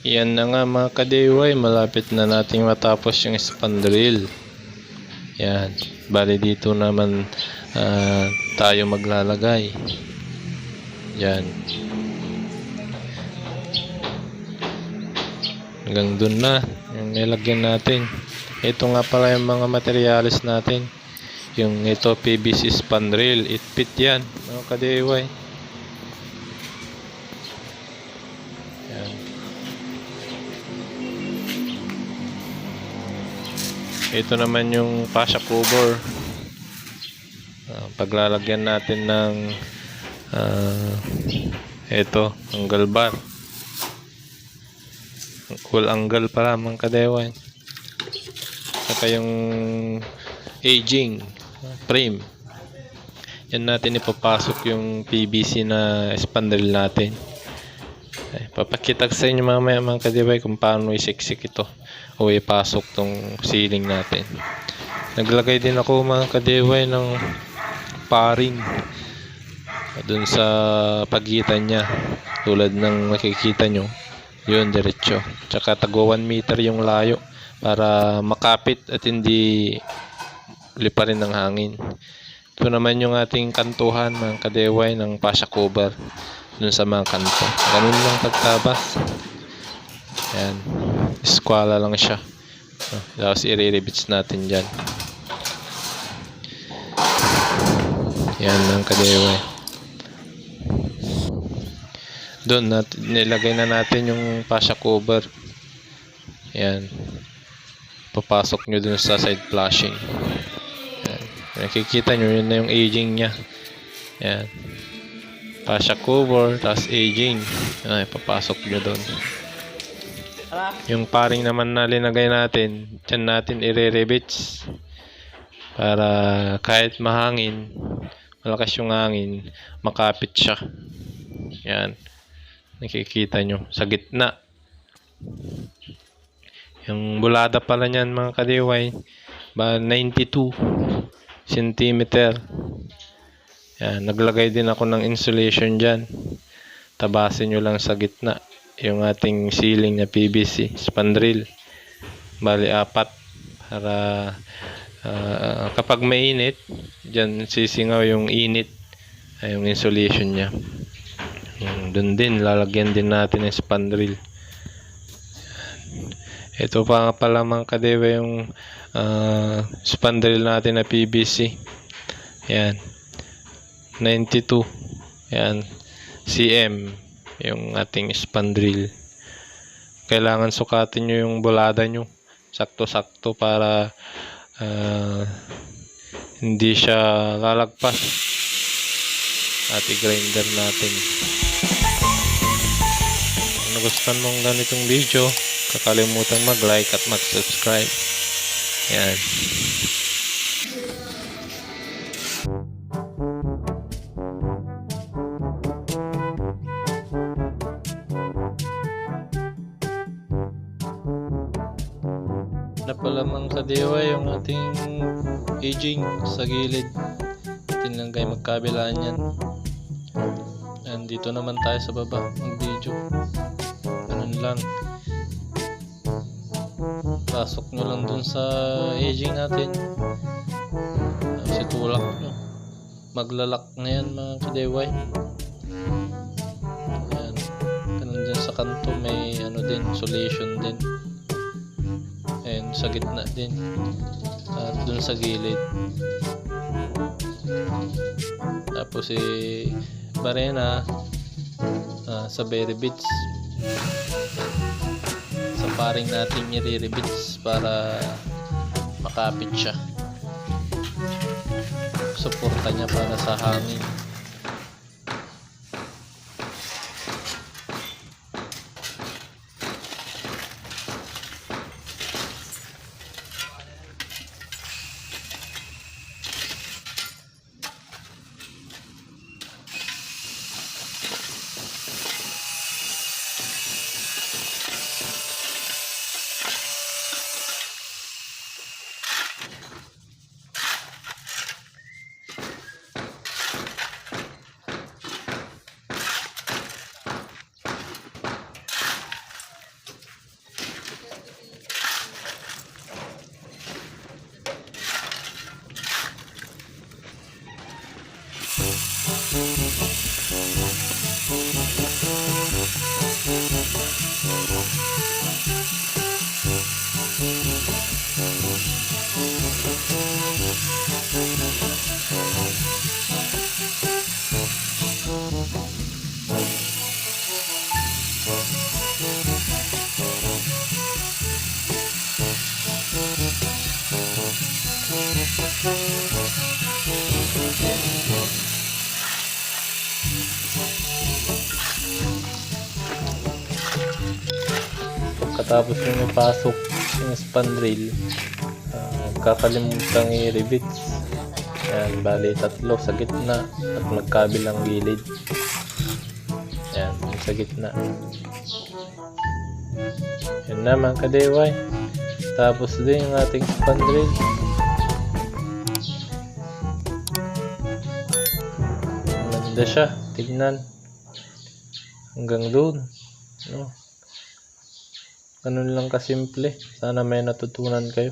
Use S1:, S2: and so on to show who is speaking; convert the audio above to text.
S1: Yan na nga mga ka-DIY, malapit na nating matapos yung spandrel. Yan, bali dito naman ah, tayo maglalagay. Yan. Hanggang dun na, yung nilagyan natin. Ito nga pala yung mga materialis natin. Yung ito PVC spandrel, 8 feet yan, mga ka-DIY. Ito naman yung fascia cover. Ah, paglalagyan natin ng ah, ito, angle bar. Cool angle pala mga kadeway. Saka yung aging frame. Yan natin ipapasok yung PVC na spandrel natin. Ay, papakita ko sa inyo mamaya mga kadibay kung paano isiksik ito o ipasok tong ceiling natin. Naglagay din ako mga kadibay ng paring dun sa pagitan niya. Tulad ng makikita nyo yun diretso. Tsaka tagwa 1 meter yung layo para makapit at hindi liparin ng hangin. Ito naman yung ating kantuhan mga kadeway ng pasya cover dun sa mga kanto. Ganun lang pagtabas. Yan eskwala lang siya. Ah, tapos i-rebits natin dyan. Yan ang kadeway. Doon natin nilagay na natin yung pasya cover. Yan papasok nyo dun sa side flashing. Yan. nakikita nyo yun na yung aging nya yan pasya cover tapos aging yan papasok nyo dun yung paring naman na linagay natin dyan natin ire-rebits para kahit mahangin malakas yung hangin makapit siya. Yan. Nakikita nyo sa gitna. Yung bulada pala niyan mga kadiway ba 92 cm yan naglagay din ako ng insulation dyan. Tabasin nyo lang sa gitna yung ating ceiling na PVC spandrel. Bali apat. Para ah, kapag mainit dyan sisingaw yung init ay yung insulation nya yung dun din lalagyan din natin ng spandrel. Ito pa nga pala mga kadewa yung ah, spandrel natin na PVC yan 92 yan cm yung ating spandrel kailangan sukatin nyo yung bulada nyo. Sakto-sakto para ah, hindi siya lalagpas. At i-grinder natin. Kung nagustuhan mong ganitong video kakalimutan mag-like at mag-subscribe. Yan na pala mga kadewa yung ating aging sa gilid. Tinanggay magkabilaan yan. And dito naman tayo sa baba ng video. Ganun lang. Pasok nyo lang dun sa aging natin. Tapos itulak nyo. Maglalak na yan mga kadeway yan ganun dyan sa kanto may ano din insulation din sa gitna din. At dun sa gilid. Tapos si Barena ah, sa berry bits. Sa paring natin i-rebits para makapit siya. Suporta niya para sa hangin Pagkatapos nyo ipasok yung spandrel, uh, kakalimutan i-rivets. Yan, bali tatlo sa gitna at magkabilang gilid. Yan, yung sa gitna. Yan na mga kadeway. Tapos din yung ating spandrel. Maganda siya. Tignan. Hanggang doon. No? Ganun lang kasimple. Sana may natutunan kayo.